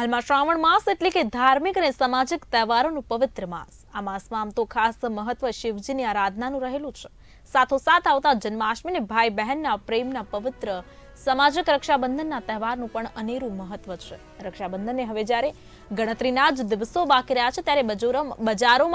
હાલમાં શ્રાવણ માસ એટલે કે ધાર્મિક અને સામાજિક તહેવારોનું પવિત્ર માસ. આ માસમાં આમ તો ખાસ મહત્વ શિવજીની આરાધનાનું રહેલું છે. સાથોસાથ આવતા જન્માષ્ટમીને ભાઈ બહેનના પ્રેમના પવિત્ર સામાજિક રક્ષાબંધનના તહેવારનું પણ અનેરું મહત્વ છે. રક્ષાબંધનને હવે જ્યારે ગણતરીના જ દિવસો બાકી રહ્યા છે, ત્યારે બજોરમ-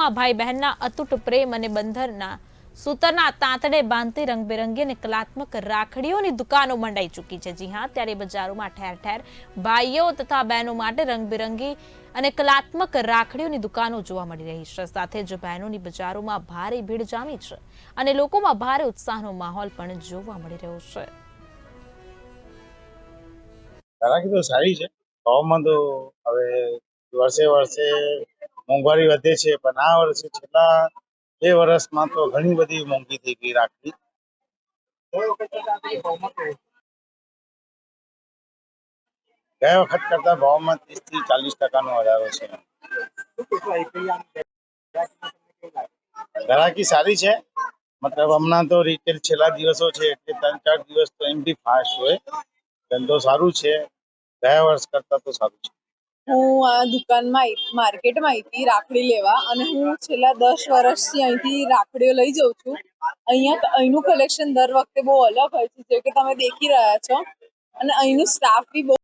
ભાઈ બહેનના અતૂટ પ્રેમ અને બંધનના સૂતરના તાંતડે બાંધતી રંગબેરંગી અને કલાત્મક રાખડીઓની દુકાનો મંડાઈ ચૂકી છે. જી હા, ત્યારે બજારોમાં ઠેર ઠેર ભાઈઓ તથા બહેનો માટે રંગબેરંગી અને કલાત્મક રાખડીઓની દુકાનો જોવા મળી રહી છે. સાથે જ બહેનોની બજારોમાં ભારે ભીડ જામી છે અને લોકોમાં ભારે ઉત્સાહનો માહોલ પણ જોવા મળી રહ્યો છે. ઘરાકી તો સારી છે. ભાવમાં તો હવે વર્ષે વર્ષે મોંઘવારી વધે છે, પણ આ વર્ષે છેલ્લા બે વર્ષમાં તો ઘણી બધી મોંઘી થઈ ગઈ રાખડી. ગયા વખત કરતા ભાવમાં ત્રીસથી ચાલીસ ટકાનો વધારો છે. ઘરાકી સારી છે. મતલબ હમણાં તો રિટેલ છેલ્લા દિવસો છે એટલે ત્રણ ચાર દિવસ તો એમ બી ફાસ્ટ હોય. ધંધો સારું છે. ગયા વર્ષ કરતા તો સારું છે. હું આ દુકાનમાં માર્કેટમાં આવી રાખડી લેવા અને હું છેલ્લા દસ વર્ષથી અહીંથી રાખડીઓ લઈ જાઉં છું. અહીંયા અહીંનું કલેક્શન દર વખતે બહુ અલગ હોય છે, જે કે તમે દેખી રહ્યા છો. અને અહીંનું સ્ટાફ બી બહુ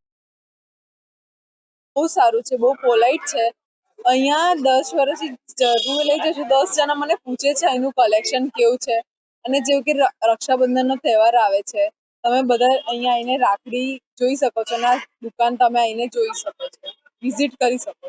બહુ સારું છે, બહુ પોલાઇટ છે. અહીંયા દસ વર્ષથી જરૂર લઈ જશું દસ જણા મને પૂછે છે અહીંનું કલેક્શન કેવું છે. અને જેવું કે રક્ષાબંધનનો તહેવાર આવે છે, તમે બધા અહીંયા આવીને રાખડી જોઈ શકો છો અને દુકાન તમે આવીને જોઈ શકો છો. વિઝિટ કરી શકો છો